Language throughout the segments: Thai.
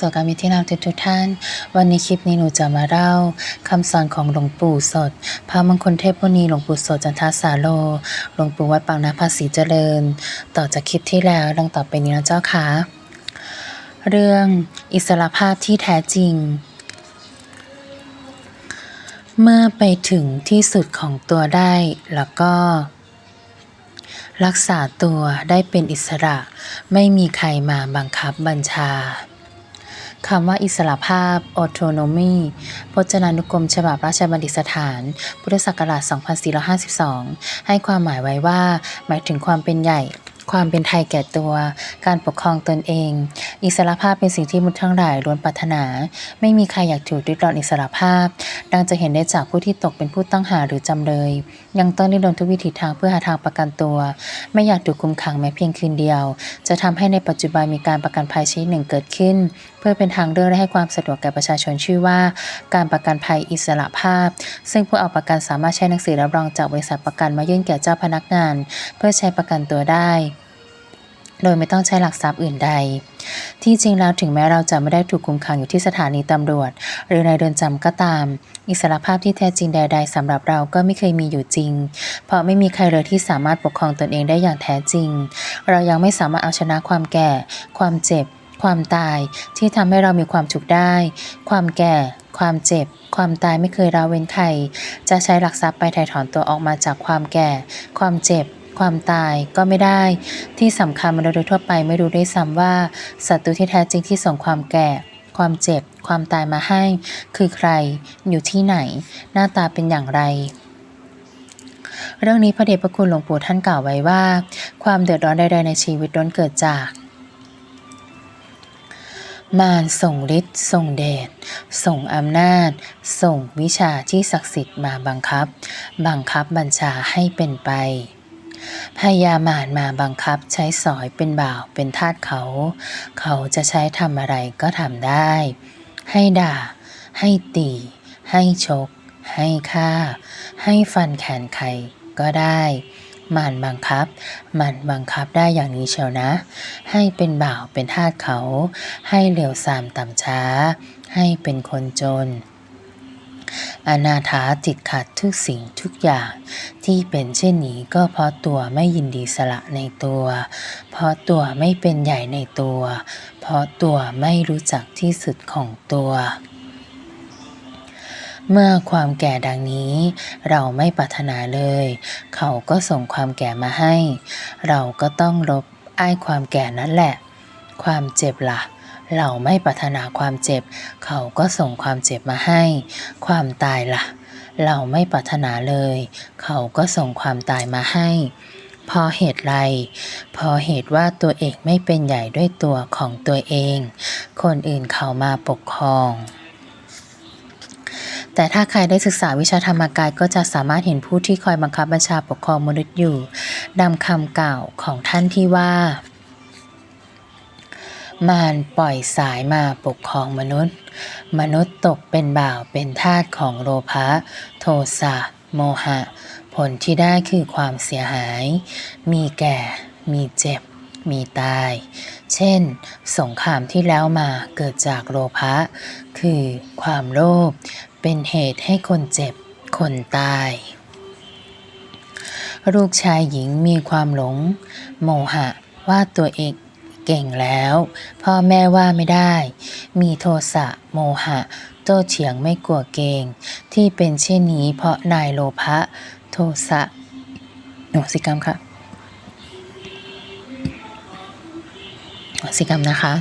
สกามิที่นาทุกทุกท่าน วันนี้คลิปนี้หนูจะมาเล่าคำสอนของหลวงปู่สด พระมงคลเทพมุนีหลวงปู่สดจันทสาโล หลวงปู่วัดปางนาภาษีเจริญ ต่อจากคลิปที่แล้วดังต่อไปนี้นะเจ้าค่ะ เรื่องอิสรภาพที่แท้จริง เมื่อไปถึงที่สุดของตัวได้แล้วก็ รักษาตัวได้เป็นอิสระ ไม่มีใครมาบังคับบัญชา คำว่าอิสระภาพ autonomy พจนานุกรมฉบับราชบัณฑิตสถาน พุทธศักราช 2452 ให้ความหมายไว้ว่า หมายถึงความเป็นใหญ่ความเป็นไทยแก่ตัว การปกครองตนเอง อิสระภาพเป็นสิ่งที่มนุษย์ทั้งหลายล้วนปรารถนา ไม่มีใครอยากถูกริดรอนอิสระภาพ ดังจะเห็นได้จากผู้ที่ตกเป็นผู้ต้องหาหรือจำเลยยังต้องดิ้นรนทุกวิถีทางเพื่อหาทางประกันตัว ไม่อยากถูกคุมขังแม้เพียงคืนเดียว จะทำให้ในปัจจุบันมีการประกันภัยชนิดหนึ่งเกิดขึ้น เพื่อเป็นทางเลือกและให้ความสะดวกแก่ประชาชนชื่อว่า การประกันภัยอิสระภาพ ซึ่งผู้เอาประกันสามารถใช้หนังสือรับรองจากบริษัทประกันมายื่นแก่เจ้าพนักงาน เพื่อใช้ประกันตัวได้ โดยไม่ต้องใช้หลักทรัพย์อื่นใด ที่จริงแล้วถึงแม้เราจะไม่ได้ถูกคุมขังอยู่ที่สถานีตำรวจ หรือในเรือนจำก็ตาม อิสรภาพที่แท้จริงใด ๆสำหรับเราก็ไม่เคยมีอยู่จริง เพราะไม่มีใครเลยที่สามารถปกครองตนเองได้อย่างแท้จริง เรายังไม่สามารถเอาชนะความแก่ ความเจ็บ ความตาย ที่ทำให้เรามีความสุขได้ ความแก่ ความเจ็บ ความตายไม่เคยราเว้นใครจะใช้หลักทรัพย์ไปถ่ายถอนตัวออกมาจากความแก่ ความเจ็บ ความตายก็ไม่ได้ ที่สำคัญมนุษย์โดยทั่วไปไม่รู้ด้วยซ้ำว่าศัตรูที่แท้จริงที่ส่งความแก่ ความเจ็บ ความตายมาให้ คือใครอยู่ที่ไหน หน้าตาเป็นอย่างไรเรื่องนี้พระเดชพระคุณหลวงปู่ท่านกล่าวไว้ว่า ความเดือดร้อนใดๆในชีวิตล้นเกิดจาก มารส่งฤทธิ์ส่งเดชส่งอำนาจ ส่งวิชาที่ศักดิ์สิทธิ์มาบังคับ บังคับบัญชาให้เป็นไป พยามารมาบังคับใช้สอยเป็นบ่าวเป็นทาสเขา เขาจะใช้ทำอะไรก็ทำได้ ให้ด่า ให้ตี ให้ชก ให้ฆ่า ให้ฟันแขนใครก็ได้มันบังคับ มันบังคับได้อย่างนี้เชียวนะ ให้เป็นบ่าวเป็นทาสเขา ให้เหลวสามต่ำช้า ให้เป็นคนจน อนาถาติดขัดทุกสิ่งทุกอย่าง ที่เป็นเช่นนี้ก็เพราะตัวไม่ยินดีสละในตัว เพราะตัวไม่เป็นใหญ่ในตัว เพราะตัวไม่รู้จักที่สุดของตัวเมื่อความแก่ดังนี้ เราไม่ปรารถนาเลย เขาก็ส่งความแก่มาให้ เราก็ต้องลบอ้ายความแก่นั่นแหละ ความเจ็บละ่ะ เราไม่ปรารถนาความเจ็บ เขาก็ส่งความเจ็บมาให้ ความตายละ่ะ เราไม่ปรารถนาเลย เขาก็ส่งความตายมาให้พอเหตุไร พอเหตุว่าตัวเองไม่เป็นใหญ่ด้วยตัวของตัวเอง คนอื่นเขามาปกครอง แต่ถ้าใครได้ศึกษาวิชาธรรมกายก็จะสามารถเห็นผู้ที่คอยบังคับบัญชาปกครองมนุษย์อยู่ ดำคำกล่าวของท่านที่ว่า มารปล่อยสายมาปกครองมนุษย์ มนุษย์ตกเป็นบ่าวเป็นทาสของโลภะโทสะ โมหะ ผลที่ได้คือความเสียหาย มีแก่ มีเจ็บ มีตาย เช่น สงครามที่แล้วมาเกิดจากโลภะ คือความโลภ เป็นเหตุให้คนเจ็บ คนตาย ลูกชายหญิงมีความหลง โมหะว่าตัวเอง เก่งแล้ว พ่อแม่ว่าไม่ได้ มีโทสะโมหะ โต้เถียงไม่กลัวเกรงที่เป็นเช่นนี้เพราะนายโลภะโทสะโอสิกรรมค่ะสิกรรมนะคะ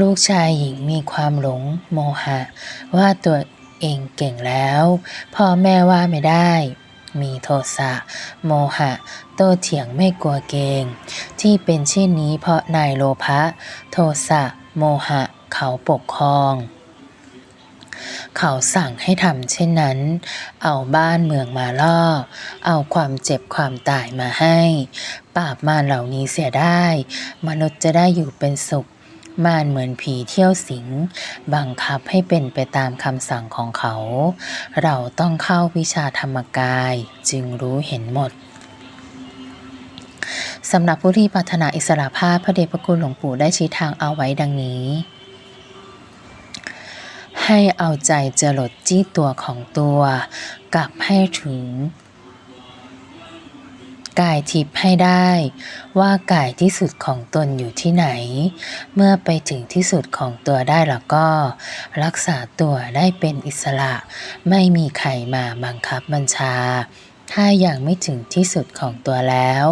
ลูกชายหญิงมีความหลงโมหะ ว่าตัวเองเก่งแล้ว พ่อแม่ว่าไม่ได้ มีโทสะ โมหะ โตเถียงไม่กลัวเกง ที่เป็นเช่นนี้เพราะนายโลภะ โทสะ โมหะ เขาปกครองเขาสั่งให้ทำเช่นนั้น เอาบ้านเมืองมาล่อ เอาความเจ็บความตายมาให้ ปราบมารเหล่านี้เสียได้ มนุษย์จะได้อยู่เป็นสุข มารเหมือนผีเที่ยวสิง บังคับให้เป็นไปตามคำสั่งของเขา เราต้องเข้าวิชาธรรมกาย จึงรู้เห็นหมดสำหรับผู้ที่ปรารถนาอิสระภาพพระเดชพระคุณหลวงปู่ได้ชี้ทางเอาไว้ดังนี้ ให้เอาใจจรดจี้ตัวของตัว กลับให้ถึง กายทิพย์ให้ได้ ว่ากายที่สุดของตนอยู่ที่ไหน เมื่อไปถึงที่สุดของตัวได้แล้วก็ รักษาตัวได้เป็นอิสระ ไม่มีใครมาบังคับบัญชา ถ้ายังไม่ถึงที่สุดของตัวแล้ว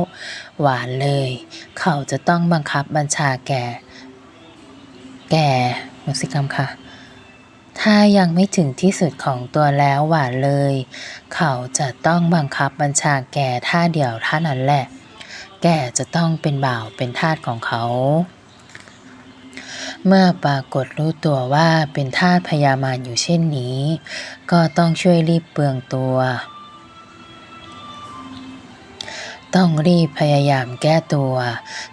หวานเลย เขาจะต้องบังคับบัญชาแก่ แก่มุสิกรรมค่ะ ถ้ายังไม่ถึงที่สุดของตัวแล้วหวานเลย เขาจะต้องบังคับบัญชาแก่ท่าเดียวท่านั้นแหละ แก่จะต้องเป็นบ่าวเป็นทาสของเขา เมื่อปรากฏรู้ตัวว่าเป็นทาสพยามารอยู่เช่นนี้ ก็ต้องช่วยรีบเปลืองตัว ต้องรีบพยายามแก้ตัว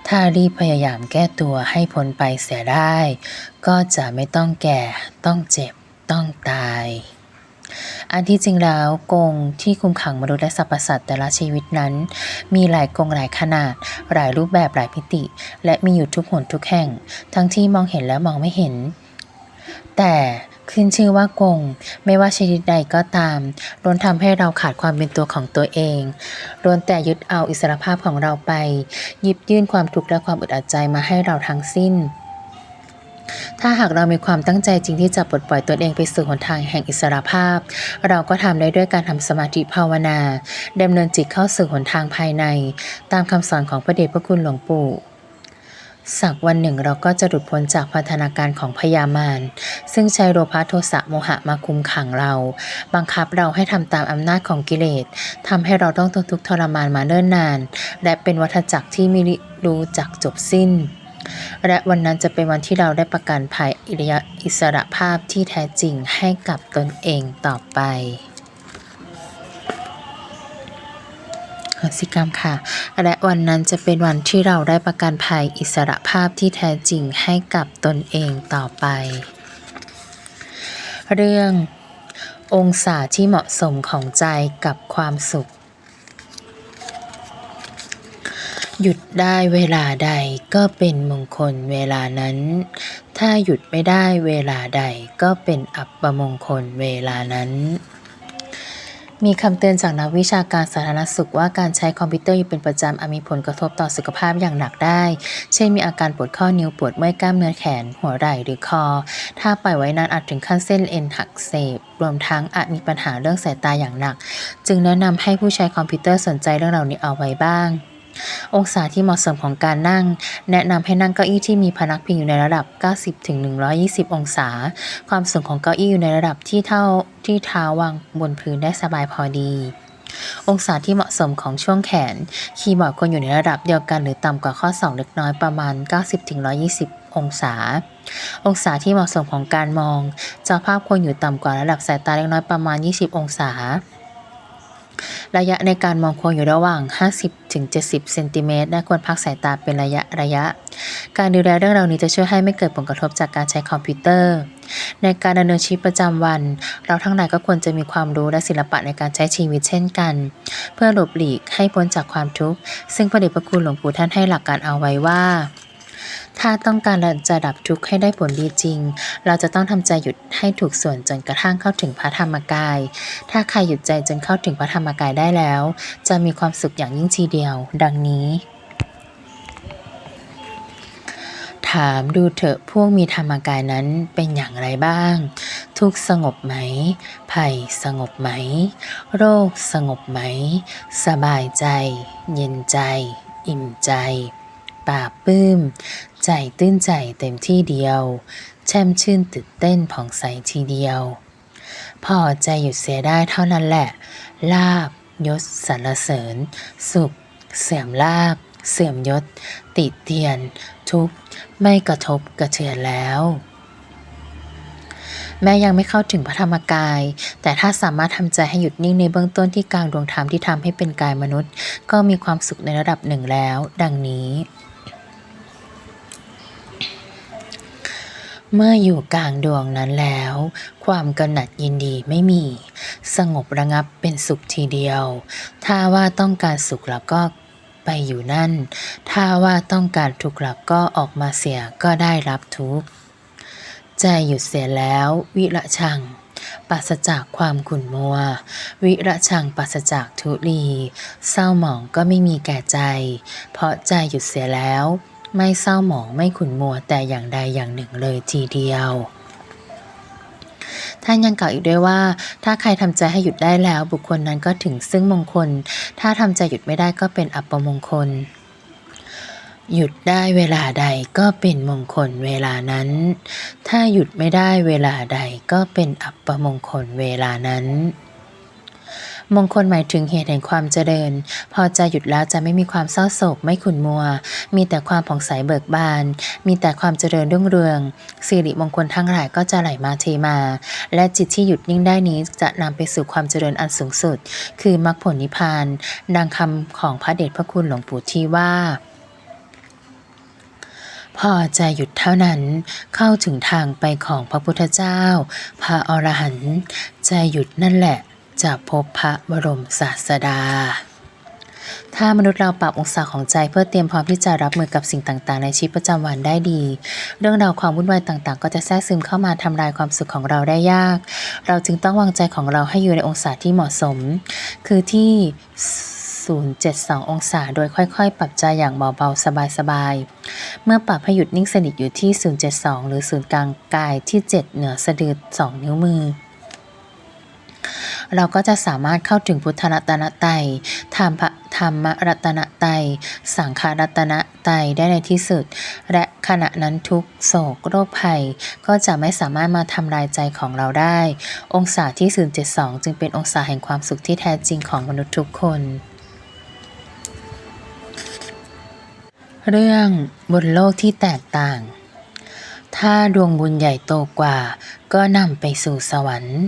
ถ้ารีบพยายามแก้ตัวให้พ้นไปเสียได้ ก็จะไม่ต้องแก่ ต้องเจ็บ ต้องตาย อันที่จริงแล้วกงที่คุมขังมนุษย์และสรรพสัตว์แต่ละชีวิตนั้น มีหลายกงหลายขนาด หลายรูปแบบหลายมิติ และมีอยู่ทุกหนทุกแห่ง ทั้งที่มองเห็นและมองไม่เห็น แต่ ขึ้นชื่อว่ากง ไม่ว่าชนิดใดก็ตามล้วนทำให้เราขาดความเป็นตัวของตัวเองล้วนแต่ยึดเอาอิสรภาพของเราไปยิบยื่นความทุกข์และความอึดอัดใจมาให้เราทั้งสิ้นถ้าหากเรามีความตั้งใจจริงที่จะปลดปล่อยตนเองไปสู่หนทางแห่งอิสรภาพ เราก็ทำได้ด้วยการทำสมาธิภาวนาดำเนินจิตเข้าสู่หนทางภายใน ตามคำสอนของพระเดชพระคุณหลวงปู่ สักวันหนึ่งเราก็จะหลุดพ้นจากพัฒนาการของพยามารซึ่งใช้โลภะโทสะโมหะมาคุมขังเรา บังคับเราให้ทำตามอำนาจของกิเลสทำให้เราต้องทนทุกข์ทรมานมาเนิ่นนาน และเป็นวัฏจักรที่ไม่รู้จักจบสิ้น และวันนั้นจะเป็นวันที่เราได้ประกันภัยอิริยอิสระภาพที่แท้จริงให้กับตนเองต่อไป หสิกรรมค่ะ และวันนั้นจะเป็นวันที่เราได้ประกันภัยอิสระภาพที่แท้จริงให้กับตนเองต่อไป เรื่ององศาที่เหมาะสมของใจกับความสุข หยุดได้เวลาใดก็เป็นมงคลเวลานั้น ถ้าหยุดไม่ได้เวลาใดก็เป็นอัปมงคลเวลานั้น มีคำเตือนจากนักวิชาการสาธารณสุขว่าการใช้คอมพิวเตอร์อยู่เป็นประจำอาจมีผลกระทบต่อสุขภาพอย่างหนักได้ เช่นมีอาการปวดข้อนิ้วปวดเมื่อยกล้ามเนื้อแขน หัวไหล่หรือคอ ถ้าปล่อยไว้นานอาจถึงขั้นเส้นเอ็นหักเสบรวมทั้งอาจมีปัญหาเรื่องสายตาอย่างหนัก จึงแนะนำให้ผู้ใช้คอมพิวเตอร์สนใจเรื่องเหล่านี้เอาไว้บ้าง องศาที่เหมาะสมของการนั่ง แนะนำให้นั่งเก้าอี้ที่มีพนักพิงอยู่ในระดับ 90-120 องศา ความสูงของเก้าอี้อยู่ในระดับที่เท่า ที่เท้าวางบนพื้นได้สบายพอดี องศาที่เหมาะสมของช่วงแขน คีย์บอร์ดควรอยู่ในระดับเดียวกันหรือต่ำกว่าข้อศอกเล็กน้อยประมาณ 90-120 องศา องศาที่เหมาะสมของการมอง จอภาพควรอยู่ต่ำกว่าระดับสายตาเล็กน้อยประมาณ 20 องศาระยะในการมองควรอยู่ระหว่าง 50-70 เซนติเมตรและควรพักสายตาเป็นระยะระยะ การดูแลเรื่องเหล่านี้จะช่วยให้ไม่เกิดผลกระทบจากการใช้คอมพิวเตอร์ ในการดำเนินชีวิตประจำวัน เราทั้งหลายก็ควรจะมีความรู้และศิลปะในการใช้ชีวิตเช่นกัน เพื่อหลบหลีกให้พ้นจากความทุกข์ ซึ่งพระเดชพระคุณหลวงปู่ท่านให้หลักการเอาไว้ว่าถ้าต้องการจะดับทุกข์ให้ได้ผลดีจริง เราจะต้องทำใจหยุดให้ถูกส่วนจนกระทั่งเข้าถึงพระธรรมกาย ถ้าใครหยุดใจจนเข้าถึงพระธรรมกายได้แล้ว จะมีความสุขอย่างยิ่งทีเดียว ดังนี้ ถามดูเถอะพวกมีธรรมกายนั้นเป็นอย่างไรบ้าง ทุกสงบไหม ภัยสงบไหม โรคสงบไหม สบายใจ เย็นใจ อิ่มใจปราบปลื้ม ใจตื้นใจเต็มที่เดียว แช่มชื่นตื่นเต้นผ่องใสทีเดียว พอใจหยุดเสียได้เท่านั้นแหละ ลาบยศสรรเสริญ สุข เสื่อมลาบ เสื่อมยศ ติเตียน ทุกข์ไม่กระทบกระเทือนแล้วแม้ยังไม่เข้าถึงพระธรรมกาย แต่ถ้าสามารถทำใจให้หยุดนิ่งในเบื้องต้นที่กลางดวงธรรมที่ทำให้เป็นกายมนุษย์ ก็มีความสุขในระดับหนึ่งแล้ว ดังนี้ เมื่ออยู่กลางดวงนั้นแล้ว ความกำหนัดยินดีไม่มี สงบระงับเป็นสุขทีเดียว ถ้าว่าต้องการสุขแล้วก็ ไปอยู่นั่น ถ้าว่าต้องการทุกข์ล้วก็ออกมาเสียก็ได้รับทุกข์ใจหยุดเสียแล้ว วิระชังปราศจากความขุ่นมัว วิระชังปราศจากทุลีเศร้าหมองก็ไม่มีแก่ใจ เพราะใจหยุดเสียแล้ว ไม่เศร้าหมองไม่ขุ่นมัวแต่อย่างใดอย่างหนึ่งเลยทีเดียว ท่านยังกล่าวอีกด้วยว่า ถ้าใครทำใจให้หยุดได้แล้ว บุคคลนั้นก็ถึงซึ่งมงคล ถ้าทำใจหยุดไม่ได้ก็เป็นอัปมงคล หยุดได้เวลาใดก็เป็นมงคลเวลานั้น ถ้าหยุดไม่ได้เวลาใดก็เป็นอัปมงคลเวลานั้น มงคลหมายถึงเหตุแห่งความเจริญ พอจะหยุดแล้วจะไม่มีความเศร้าโศกไม่ขุ่นมัว มีแต่ความผ่องใสเบิกบาน มีแต่ความเจริญรุ่งเรืองสิริมงคลทั้งหลายก็จะไหลมาเทมา และจิตที่หยุดนิ่งได้นี้จะนำไปสู่ความเจริญอันสูงสุด คือมรรคผลนิพพานดังคำของพระเดชพระคุณหลวงปู่ที่ว่าพอใจหยุดเท่านั้นเข้าถึงทางไปของพระพุทธเจ้า พระอรหันต์ใจหยุดนั่นแหละ จะพบพระบรมศาสดา ถ้ามนุษย์เราปรับองศาของใจเพื่อเตรียมพร้อมที่จะรับมือกับสิ่งต่างๆ ในชีวิตประจำวันได้ดี เรื่องราวความวุ่นวายต่างๆ ก็จะแทรกซึมเข้ามาทำลายความสุขของเราได้ยาก เราจึงต้องวางใจของเราให้อยู่ในองศาที่เหมาะสม คือที่072 องศา โดยค่อยๆ ปรับใจอย่างเบาๆ สบายๆ เมื่อปรับให้หยุดนิ่งสนิทอยู่ที่ 072 หรือศูนย์กลางกายที่ 7 เหนือสะดือ 2 นิ้วมือ เราก็จะสามารถเข้าถึงพุทธรัตนตรัยธรรมธรรมรัตนตรัยสังขารัตนตรัยได้ในที่สุด และขณะนั้นทุกโศกโรคภัย ก็จะไม่สามารถมาทำลายใจของเราได้ องศาที่072 จึงเป็นองศาแห่งความสุขที่แท้จริงของมนุษย์ทุกคนเรื่องบนโลกที่แตกต่าง ถ้าดวงบุญใหญ่โตกว่า ก็นำไปสู่สวรรค์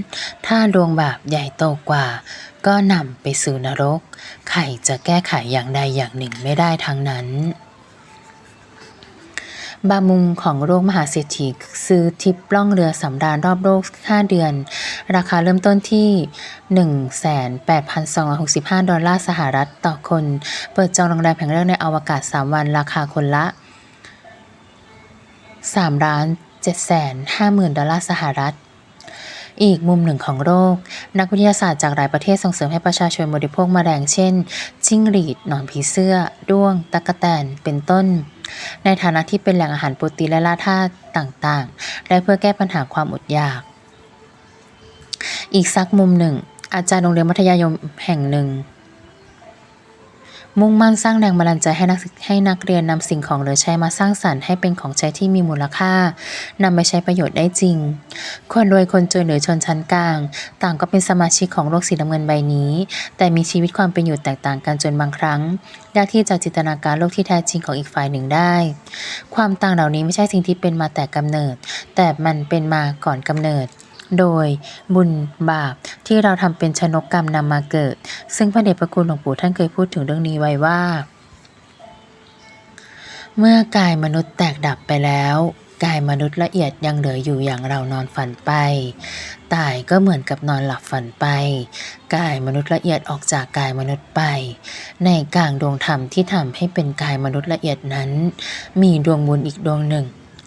ถ้าดวงบาปใหญ่โตกว่า ก็นำไปสู่นรกใครจะแก้ไขอย่างใดอย่างหนึ่งไม่ได้ทั้งนั้น บามุมของโลกมหาเศรษฐีซื้อทิปล่องเรือสำราญรอบโลก5เดือน ราคาเริ่มต้นที่ 18,265 ดอลลาร์สหรัฐต่อคน เปิดจองโรงแรมแห่งแรกในอวกาศ 3 วันราคาคนละ 3ล้าน7แสน5หมื่นดอลลาร์สหรัฐ อีกมุมหนึ่งของโลก นักวิทยาศาสตร์จากหลายประเทศส่งเสริมให้ประชาชนบริโภคมแมลงเช่น จิ้งหรีด หนอนผีเสื้อ ด้วง ตะกแตน เป็นต้น ในฐานะที่เป็นแหล่งอาหารโปรตีนและแร่ธาตุต่างๆ และเพื่อแก้ปัญหาความอดอยาก อีกสักมุมหนึ่ง อาจารย์โรงเรียนมัธยมแห่งหนึ่ง มุ่งมั่นสร้างแรงบันดาลใจให้นักให้นักเรียนนำสิ่งของเหลือใช้มาสร้างสรรค์ให้เป็นของใช้ที่มีมูลค่านำไปใช้ประโยชน์ได้จริง คนรวยคนจนหรือชนชั้นกลาง ต่างก็เป็นสมาชิกของโลกสีน้ำเงินใบนี้ แต่มีชีวิตความเป็นอยู่แตกต่างกันจนบางครั้งยากที่จะจินตนาการโลกที่แท้จริงของอีกฝ่ายหนึ่งได้ ความต่างเหล่านี้ไม่ใช่สิ่งที่เป็นมาแต่กำเนิด แต่มันเป็นมาก่อนกำเนิด โดยบุญบาปที่เราทำเป็นชนกกรรมนำมาเกิด ซึ่งพระเดชพระคุณหลวงปู่ท่านเคยพูดถึงเรื่องนี้ไว้ว่า เมื่อกายมนุษย์แตกดับไปแล้วกายมนุษย์ละเอียดยังเหลืออยู่อย่างเรานอนฝันไป ตายก็เหมือนกับนอนหลับฝันไป กายมนุษย์ละเอียดออกจากกายมนุษย์ไป ในกลางดวงธรรมที่ทำให้เป็นกายมนุษย์ละเอียดนั้น มีดวงบุญอีกดวงหนึ่ง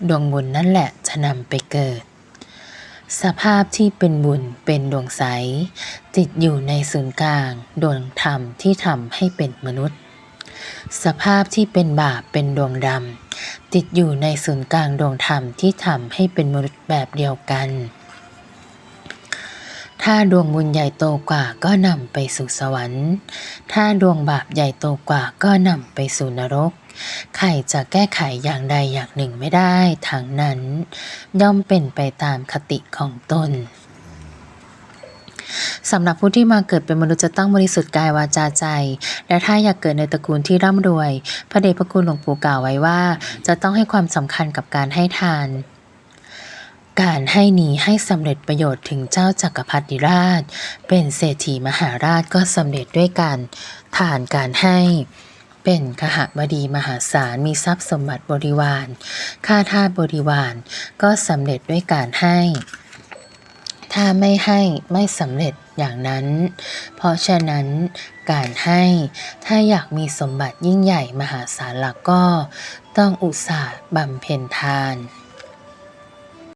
ดวงบุญนั่นแหละจะนำไปเกิด สภาพที่เป็นบุญเป็นดวงใส ติดอยู่ในศูนย์กลางดวงธรรมที่ทำให้เป็นมนุษย์ สภาพที่เป็นบาปเป็นดวงดำติดอยู่ในศูนย์กลางดวงธรรมที่ทำให้เป็นมนุษย์แบบเดียวกัน ถ้าดวงบุญใหญ่โตกว่าก็นำไปสู่สวรรค์ ถ้าดวงบาปใหญ่โตกว่าก็นำไปสู่นรกใครจะแก้ไขอย่างใดอย่างหนึ่งไม่ได้ทั้งนั้น ย่อมเป็นไปตามคติของตนสำหรับผู้ที่มาเกิดเป็นมนุษย์จะต้องบริสุทธิ์กายวาจาใจ และถ้าอยากเกิดในตระกูลที่ร่ำรวย พระเดชพระคุณหลวงปู่กล่าวไว้ว่า จะต้องให้ความสำคัญกับการให้ทาน การให้นี้ให้สำเร็จประโยชน์ถึงเจ้าจักรพรรดิราช เป็นเศรษฐีมหาราชก็สำเร็จด้วยการทานการให้ เป็นขหบดีมหาศาลมีทรัพย์สมบัติบริวารข้าทาสบริวารก็สำเร็จด้วยการให้ ถ้าไม่ให้ไม่สำเร็จอย่างนั้น เพราะฉะนั้นการให้ถ้าอยากมีสมบัติยิ่งใหญ่มหาศาลล้วก็ ต้องอุตส่าห์บำเพ็ญทาน